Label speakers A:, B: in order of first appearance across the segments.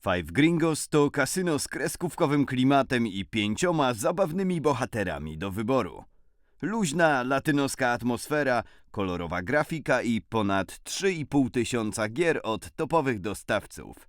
A: Five Gringos to kasyno z kreskówkowym klimatem i pięcioma zabawnymi bohaterami do wyboru. Luźna, latynoska atmosfera, kolorowa grafika i ponad 3,5 tysiąca gier od topowych dostawców.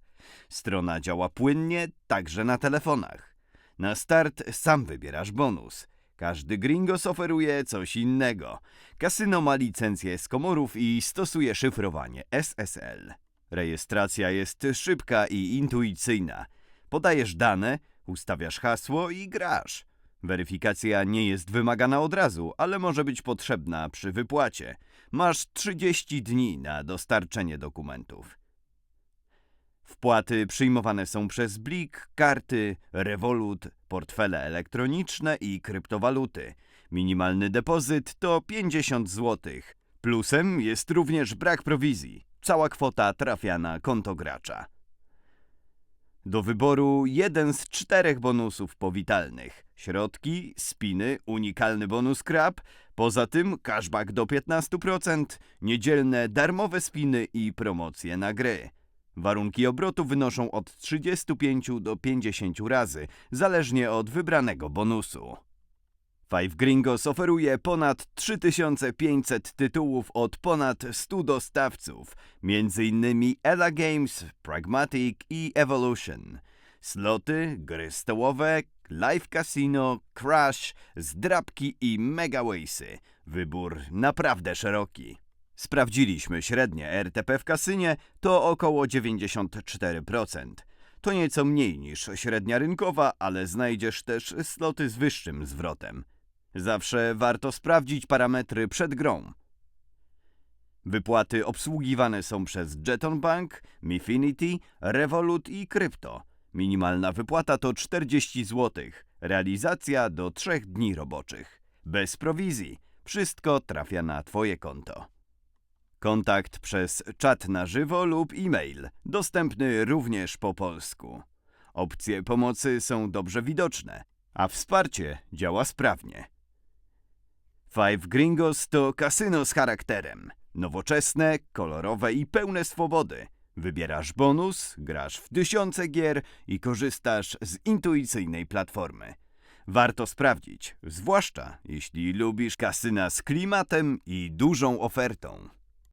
A: Strona działa płynnie, także na telefonach. Na start sam wybierasz bonus. Każdy Gringos oferuje coś innego. Kasyno ma licencję z komorów i stosuje szyfrowanie SSL. Rejestracja jest szybka i intuicyjna. Podajesz dane, ustawiasz hasło i grasz. Weryfikacja nie jest wymagana od razu, ale może być potrzebna przy wypłacie. Masz 30 dni na dostarczenie dokumentów. Wpłaty przyjmowane są przez Blik, karty, Revolut, portfele elektroniczne i kryptowaluty. Minimalny depozyt to 50 zł. Plusem jest również brak prowizji. Cała kwota trafia na konto gracza. Do wyboru jeden z czterech bonusów powitalnych. Środki, spiny, unikalny bonus krab, poza tym cashback do 15%, niedzielne darmowe spiny i promocje na gry. Warunki obrotu wynoszą od 35 do 50 razy, zależnie od wybranego bonusu. Five Gringos oferuje ponad 3500 tytułów od ponad 100 dostawców, m.in. Ella Games, Pragmatic i Evolution. Sloty, gry stołowe, live casino, crash, zdrabki i megawaysy. Wybór naprawdę szeroki. Sprawdziliśmy średnie RTP w kasynie to około 94%. To nieco mniej niż średnia rynkowa, ale znajdziesz też sloty z wyższym zwrotem. Zawsze warto sprawdzić parametry przed grą. Wypłaty obsługiwane są przez Jeton Bank, Mifinity, Revolut i Krypto. Minimalna wypłata to 40 zł. Realizacja do 3 dni roboczych. Bez prowizji. Wszystko trafia na Twoje konto. Kontakt przez czat na żywo lub e-mail, dostępny również po polsku. Opcje pomocy są dobrze widoczne, a wsparcie działa sprawnie. Five Gringos to kasyno z charakterem. Nowoczesne, kolorowe i pełne swobody. Wybierasz bonus, grasz w tysiące gier i korzystasz z intuicyjnej platformy. Warto sprawdzić, zwłaszcza jeśli lubisz kasyna z klimatem i dużą ofertą.